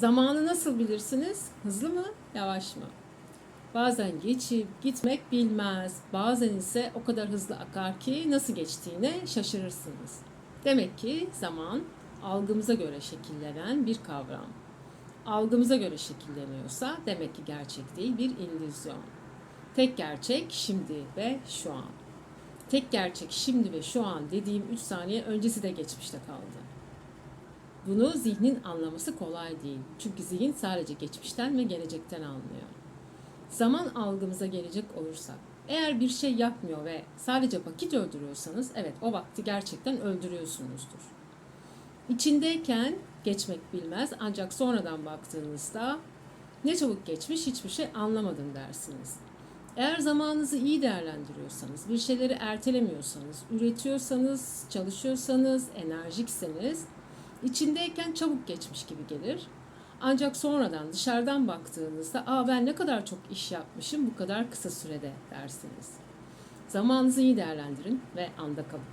Zamanı nasıl bilirsiniz? Hızlı mı, yavaş mı? Bazen geçip gitmek bilmez. Bazen ise o kadar hızlı akar ki nasıl geçtiğine şaşırırsınız. Demek ki zaman algımıza göre şekillenen bir kavram. Algımıza göre şekilleniyorsa demek ki gerçek değil bir illüzyon. Tek gerçek şimdi ve şu an. Tek gerçek şimdi ve şu an dediğim 3 saniye öncesi de geçmişte kaldı. Bunu zihnin anlaması kolay değil. Çünkü zihin sadece geçmişten ve gelecekten anlıyor. Zaman algımıza gelecek olursak, eğer bir şey yapmıyor ve sadece vakit öldürüyorsanız, evet o vakti gerçekten öldürüyorsunuzdur. İçindeyken geçmek bilmez ancak sonradan baktığınızda ne çabuk geçmiş hiçbir şey anlamadım dersiniz. Eğer zamanınızı iyi değerlendiriyorsanız, bir şeyleri ertelemiyorsanız, üretiyorsanız, çalışıyorsanız, enerjikseniz, içindeyken çabuk geçmiş gibi gelir. Ancak sonradan dışarıdan baktığınızda, aa ben ne kadar çok iş yapmışım bu kadar kısa sürede dersiniz. Zamanınızı iyi değerlendirin ve anda kalın.